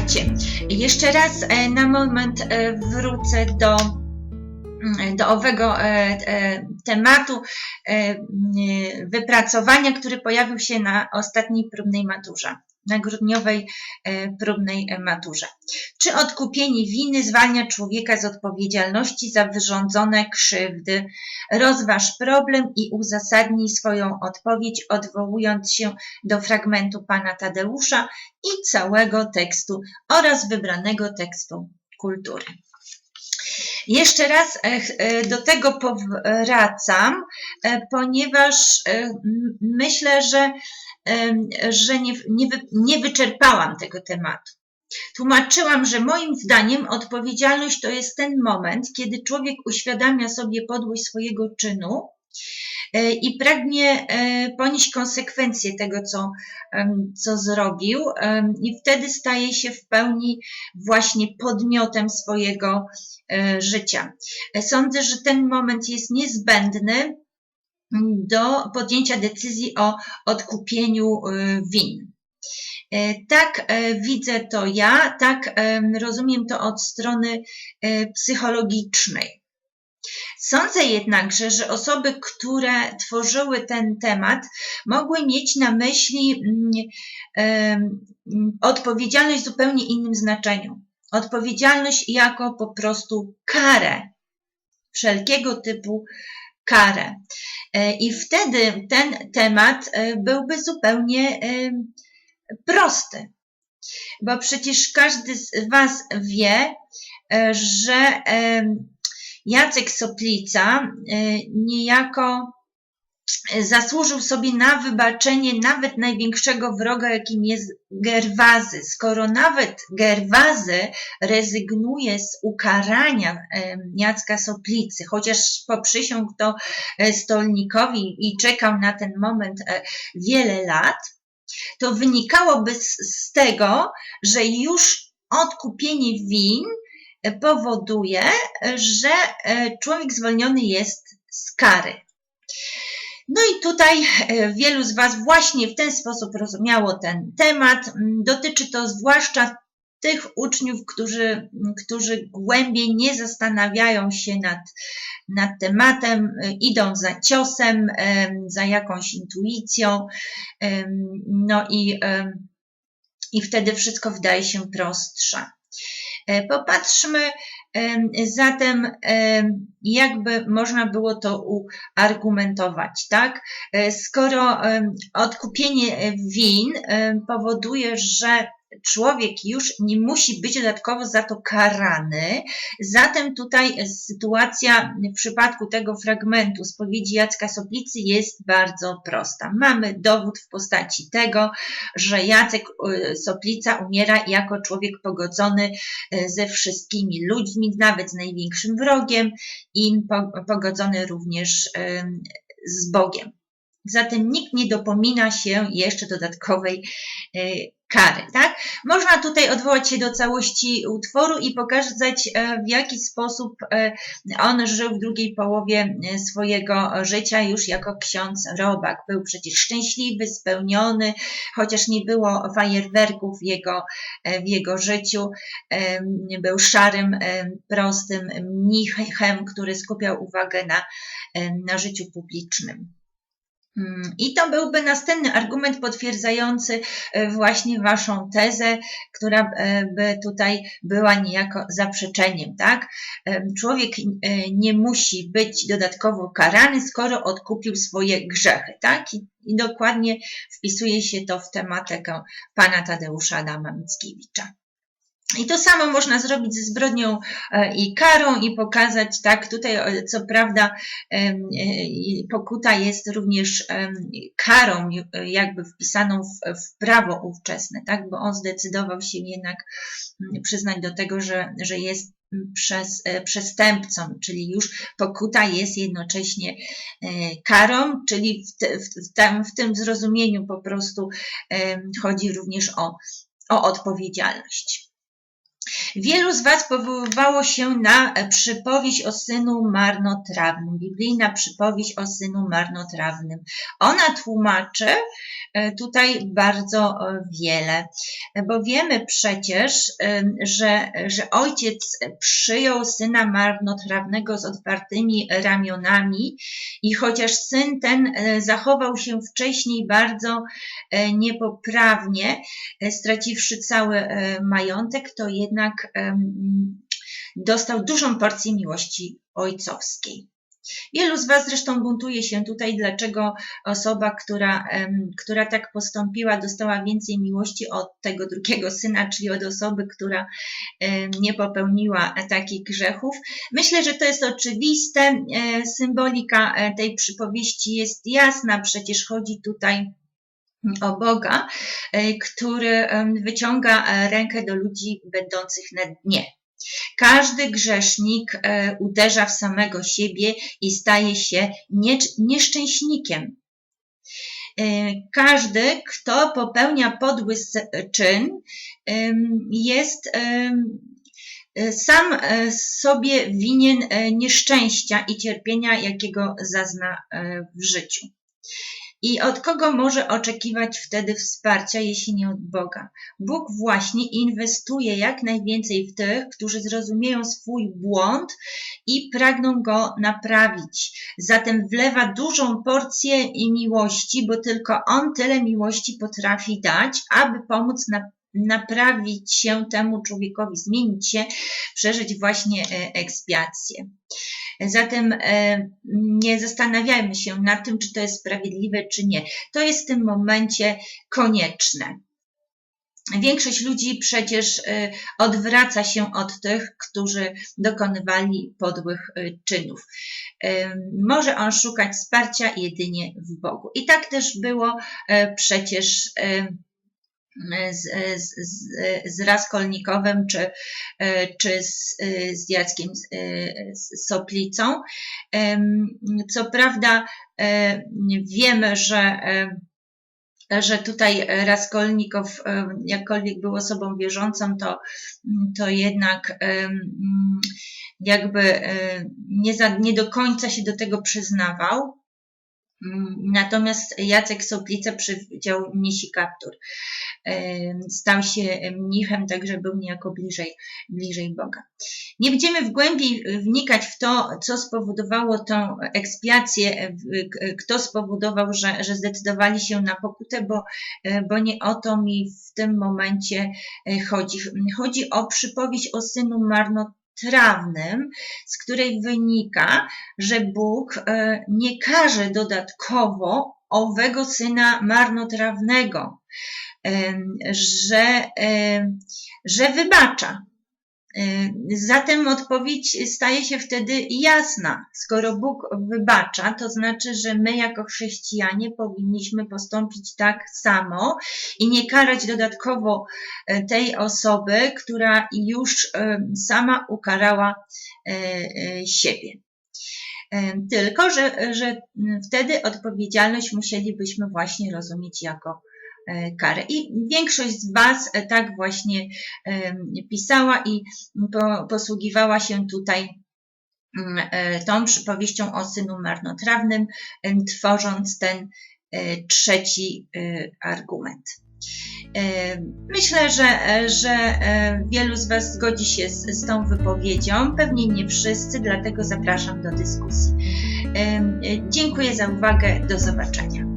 Słuchajcie, jeszcze raz e, na moment e, wrócę do, mm, do owego e, tematu wypracowania, który pojawił się na ostatniej próbnej maturze na grudniowej e, próbnej e, maturze. Czy odkupienie winy zwalnia człowieka z odpowiedzialności za wyrządzone krzywdy? Rozważ problem i uzasadnij swoją odpowiedź, odwołując się do fragmentu pana Tadeusza i całego tekstu oraz wybranego tekstu kultury. Jeszcze raz e, do tego powracam, ponieważ myślę, że że nie, nie, nie wyczerpałam tego tematu. Tłumaczyłam, że moim zdaniem odpowiedzialność to jest ten moment, kiedy człowiek uświadamia sobie podłość swojego czynu e, i pragnie e, ponieść konsekwencje tego, co, co zrobił, i wtedy staje się w pełni właśnie podmiotem swojego e, życia. Sądzę, że ten moment jest niezbędny do podjęcia decyzji o odkupieniu y, win. E, tak e, widzę to ja, tak rozumiem to od strony e, psychologicznej. Sądzę jednakże, że osoby, które tworzyły ten temat, mogły mieć na myśli mm, odpowiedzialność w zupełnie innym znaczeniu. Odpowiedzialność jako po prostu karę wszelkiego typu karę. E, I wtedy ten temat e, byłby zupełnie e, prosty, bo przecież każdy z Was wie, że Jacek Soplica niejako zasłużył sobie na wybaczenie nawet największego wroga, jakim jest Gerwazy. Skoro nawet Gerwazy rezygnuje z ukarania Jacka Soplicy, chociaż poprzysiągł to e, stolnikowi i czekał na ten moment e, wiele lat, to wynikałoby z tego, że już odkupienie win powoduje, że e, człowiek zwolniony jest z kary. No i tutaj e, wielu z Was właśnie w ten sposób rozumiało ten temat. Mm, dotyczy to zwłaszcza tych uczniów, którzy, którzy głębiej nie zastanawiają się nad, nad tematem, e, idą za ciosem, za jakąś intuicją, no i, i wtedy wszystko wydaje się prostsze. E, popatrzmy zatem, jakby można było to uargumentować, tak? E, skoro odkupienie win powoduje, że człowiek już nie musi być dodatkowo za to karany. Zatem tutaj sytuacja w przypadku tego fragmentu spowiedzi Jacka Soplicy jest bardzo prosta. Mamy dowód w postaci tego, że Jacek y, Soplica umiera jako człowiek pogodzony y, ze wszystkimi ludźmi, nawet z największym wrogiem i pogodzony również y, z Bogiem. Zatem nikt nie dopomina się jeszcze dodatkowej kary, tak? Można tutaj odwołać się do całości utworu i pokazać, e, w jaki sposób e, on żył w drugiej połowie e, swojego życia już jako ksiądz robak. Był przecież szczęśliwy, spełniony, chociaż nie było fajerwerków w jego, w jego życiu. Był szarym, prostym mnichem, który skupiał uwagę na, na życiu publicznym. Mm, I to byłby następny argument potwierdzający e, właśnie Waszą tezę, która e, by tutaj była niejako zaprzeczeniem, tak? E, człowiek nie musi być dodatkowo karany, skoro odkupił swoje grzechy, tak? I, i dokładnie wpisuje się to w tematykę pana Tadeusza Adama Mickiewicza. I to samo można zrobić ze zbrodnią e, i karą i pokazać, tak, tutaj e, co prawda e, pokuta jest również karą jakby wpisaną w, w prawo ówczesne, tak, bo on zdecydował się jednak przyznać do tego, że, że jest przez, przestępcą, czyli już pokuta jest jednocześnie karą, czyli w, w, w, tam, w tym zrozumieniu po prostu chodzi również o, o odpowiedzialność. Wielu z Was powoływało się na e, przypowieść o synu marnotrawnym, biblijna przypowieść o synu marnotrawnym. Ona tłumaczy e, tutaj bardzo e, wiele, bo wiemy przecież, że, że ojciec przyjął syna marnotrawnego z otwartymi ramionami i chociaż syn ten zachował się wcześniej bardzo niepoprawnie, straciwszy cały majątek, to jednak jednak dostał dużą porcję miłości ojcowskiej. Wielu z Was zresztą buntuje się tutaj, dlaczego osoba, która, która tak postąpiła, dostała więcej miłości od tego drugiego syna, czyli od osoby, która nie popełniła takich grzechów. Myślę, że to jest oczywiste. E, symbolika e, tej przypowieści jest jasna, przecież chodzi tutaj o Boga, e, który wyciąga e, rękę do ludzi będących na dnie. Każdy grzesznik e, uderza w samego siebie i staje się nieszczęśnikiem. Każdy, kto popełnia podły czyn, jest sam sobie winien nieszczęścia i cierpienia, jakiego zazna w życiu. I od kogo może oczekiwać wtedy wsparcia, jeśli nie od Boga? Bóg właśnie inwestuje jak najwięcej w tych, którzy zrozumieją swój błąd i pragną go naprawić. Zatem wlewa dużą porcję miłości, bo tylko On tyle miłości potrafi dać, aby pomóc na naprawić się temu człowiekowi, zmienić się, przeżyć właśnie e, ekspiację. Zatem e, nie zastanawiajmy się nad tym, czy to jest sprawiedliwe, czy nie. To jest w tym momencie konieczne. Większość ludzi przecież e, odwraca się od tych, którzy dokonywali podłych czynów. Może on szukać wsparcia jedynie w Bogu. I tak też było przecież z, z, z Raskolnikowem czy, czy z, z Jackiem z Soplicą. Co prawda wiemy, że że tutaj Raskolnikow, jakkolwiek był osobą wierzącą, to, to jednak jakby nie, za, nie do końca się do tego przyznawał. Mm, natomiast Jacek Soplica przywdział mnisi kaptur. Stał się mnichem, także był niejako bliżej, bliżej Boga. Nie będziemy w głębi wnikać w to, co spowodowało tą ekspiację, kto spowodował, że, że zdecydowali się na pokutę, bo, e, bo nie o to mi w tym momencie e, chodzi. Chodzi o przypowieść o synu marnotrawnym, trawnym, z której wynika, że Bóg e, nie każe dodatkowo owego syna marnotrawnego, że, że wybacza. Zatem odpowiedź staje się wtedy jasna. Skoro Bóg wybacza, to znaczy, że my jako chrześcijanie powinniśmy postąpić tak samo i nie karać dodatkowo e, tej osoby, która już e, sama ukarała siebie. Tylko, że, że wtedy odpowiedzialność musielibyśmy właśnie rozumieć jako karę. I większość z Was e, tak właśnie pisała i posługiwała się tutaj mm, e, tą przypowieścią o synu marnotrawnym, tworząc ten trzeci argument. Myślę, że, że wielu z Was zgodzi się z, z tą wypowiedzią, pewnie nie wszyscy, dlatego zapraszam do dyskusji. Dziękuję za uwagę, do zobaczenia.